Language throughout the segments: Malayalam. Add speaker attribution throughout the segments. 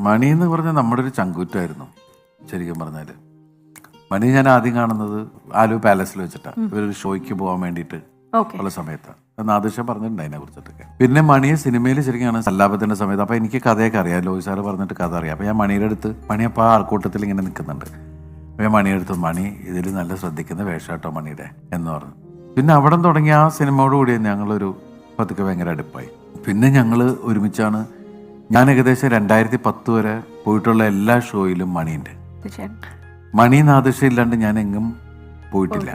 Speaker 1: മണി എന്ന് പറഞ്ഞാൽ നമ്മുടെ ഒരു ചങ്കൂറ്റായിരുന്നു ശരിക്കും പറഞ്ഞാൽ മണി ഞാൻ ആദ്യം കാണുന്നത് ആലു പാലസിൽ വെച്ചിട്ടാണ് ഇവരൊരു ഷോയ്ക്ക് പോകാൻ വേണ്ടിയിട്ട് ഉള്ള സമയത്ത്. നാദിഷ പറഞ്ഞിട്ടുണ്ട് അതിനെ കുറിച്ചിട്ടൊക്കെ. പിന്നെ മണിയെ സിനിമയിൽ ശരിക്കും സല്ലാപത്തിന്റെ സമയത്ത്. അപ്പൊ എനിക്ക് കഥയൊക്കെ അറിയാം. ലോയി സാറ് പറഞ്ഞിട്ട് കഥ അറിയാം. അപ്പൊ ഞാൻ മണിയുടെ അടുത്ത് മണി അപ്പൊ ആ ആൾക്കൂട്ടത്തിൽ ഇങ്ങനെ നിൽക്കുന്നുണ്ട്. അപ്പൊ ഞാൻ മണിയെടുത്ത് മണി ഇതിൽ നല്ല ശ്രദ്ധിക്കുന്ന വേഷാട്ടോ മണിയുടെ? എന്ന് പറഞ്ഞു. പിന്നെ അവിടെ തുടങ്ങി ആ സിനിമയോടുകൂടി ഞങ്ങളൊരു പതുക്കെ ഭയങ്കര അടുപ്പായി. പിന്നെ ഞങ്ങൾ ഒരുമിച്ചാണ് ഞാൻ ഏകദേശം രണ്ടായിരത്തി പത്ത് വരെ പോയിട്ടുള്ള എല്ലാ ഷോയിലും മണിയുണ്ട് മണി നാദിഷ ഇല്ലാണ്ട് ഞാൻ എങ്ങും പോയിട്ടില്ല.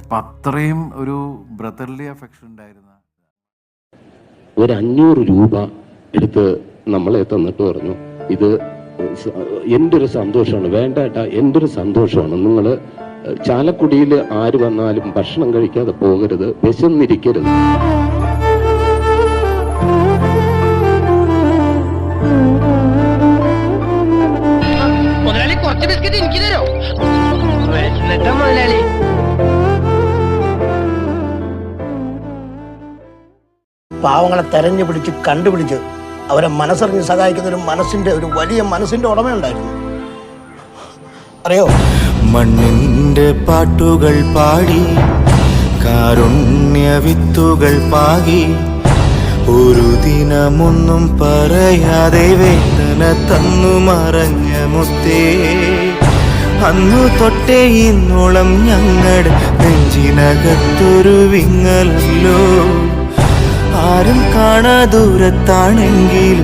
Speaker 1: അപ്പൊ അത്രയും ഒരു ബ്രദർലി അഫെക്ഷൻ ഉണ്ടായിരുന്ന
Speaker 2: ഒരു അഞ്ഞൂറ് രൂപ എടുത്ത് നമ്മളെ തന്നിട്ട് പറഞ്ഞു ഇത് എന്റെ ഒരു സന്തോഷമാണ് വേണ്ട ഏട്ടാ എന്റെ ഒരു സന്തോഷമാണ് നിങ്ങൾ ചാലക്കുടിയിൽ ആര് വന്നാലും ഭക്ഷണം കഴിക്കാതെ പോകരുത് വിശന്നിരിക്കരുത്.
Speaker 3: എന്നിട്ടാ മുതലാളി
Speaker 4: പാവങ്ങളെ തെരഞ്ഞു പിടിച്ച് കണ്ടുപിടിച്ച് അവരെ മനസ്സറിഞ്ഞ് സഹായിക്കുന്ന ഒരു മനസ്സിന്റെ ഒരു വലിയ മനസ്സിന്റെ ഉടമയുണ്ടായിരുന്നു. അറിയോ?
Speaker 5: മണ്ണിന്റെ പാട്ടുകൾ പാടി കാരുണ്യ വിത്തുകൾ പാകി ഒരു ദിനമൊന്നും പറയാതെ വേദന തന്നു മറഞ്ഞ മുത്തേ. അന്നു തൊട്ടേ ഇന്നോളം ഞങ്ങൾ നെഞ്ചിനകത്തൊരു വിങ്ങലല്ലോ. ആരും കാണാ ദൂരത്താണെങ്കിൽ